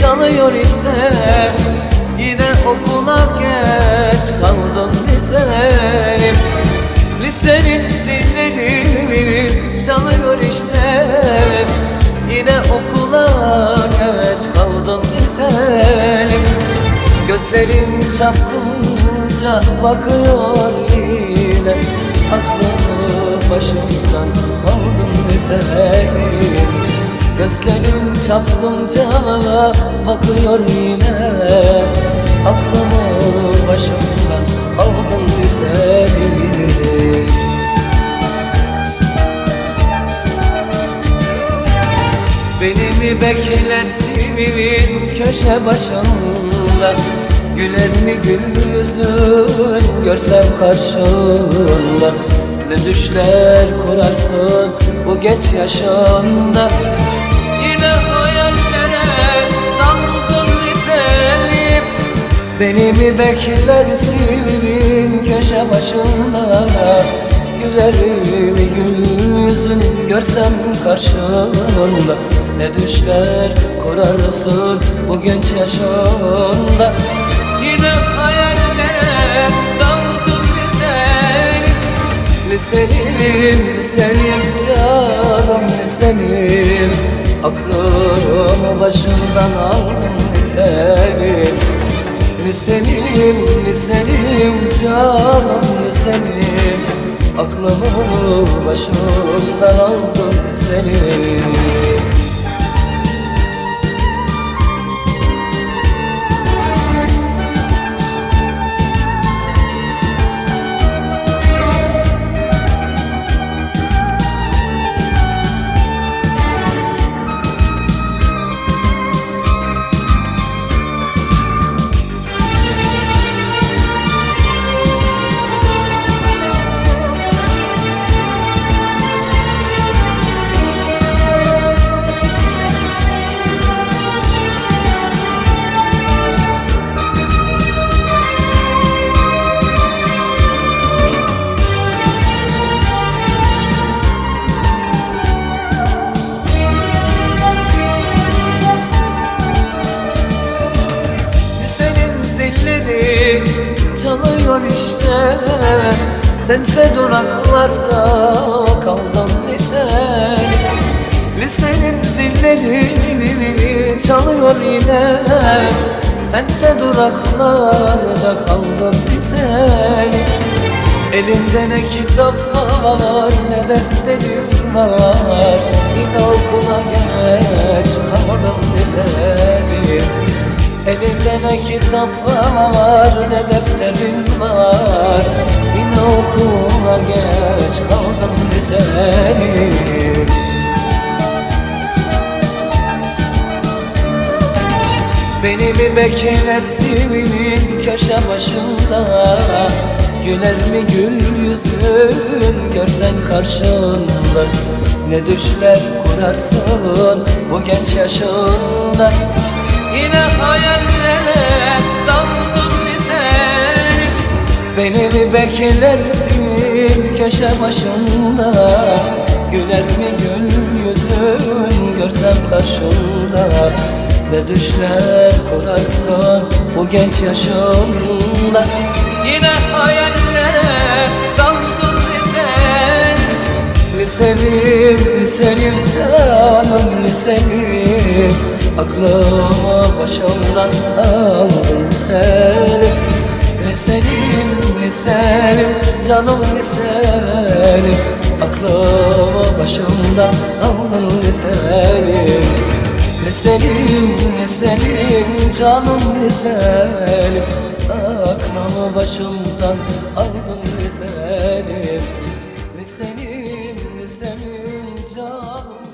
çalıyor işte. Yine okula geç kaldım lisenim Lisenin zilleri çalıyor işte. Yine okula geç kaldım lisenim Gözlerim çapkınca bakıyor yine. Aklımı başımdan aldım lisenim Gözlerim çapkınca bakıyor yine. Aklımı başımdan aldım lisenim Beni. Mi beklersin köşe başında? Güler mi gül yüzün görsem karşında? Ne düşler kurarsın bu geç yaşında Yine hayallere daldım liselim Beni mi beklersin köşe başında? Güler mi gül yüzün görsem karşında Ne düşler kurarsın bu genç yaşında Yine hayallere daldım lisenim Lisenim, lisenim canım Aklımı başımdan aldım lisenim Lisenim, lisenim canım lisenim Aklımı başımdan aldım lisenim çalıyor işte. Sense duraklarda kaldım lisen Lisenin zilleri çalıyor yine. Sense duraklarda kaldım lisen Elimde ne kitap var ne defterim var. Yine okula geç kaldım lisenim Elimde ne kitap var ne defterim var. Yine okula geç kaldım lisenim Beni mi beklersin köşe başında. Güler mi gül yüzün görsen karşında. Ne düşler kurarsın bu genç yaşında Yine hayallere daldım lisenim Beni mi beklersin köşe başında. Güler mi gül yüzün görsem karşında Ne düşler kurarsın bu genç yaşımda. Yine hayallere daldım lisenim Lisenim, lisenim canım lisenim Aklımı başımdan aldım lisenim Lisenim, lisenim canım lisenim Aklımı başımdan aldım lisenim Lisenim, lisenim canım lisenim Aklımı başımdan aldım lisenim Lisenim, lisenim canım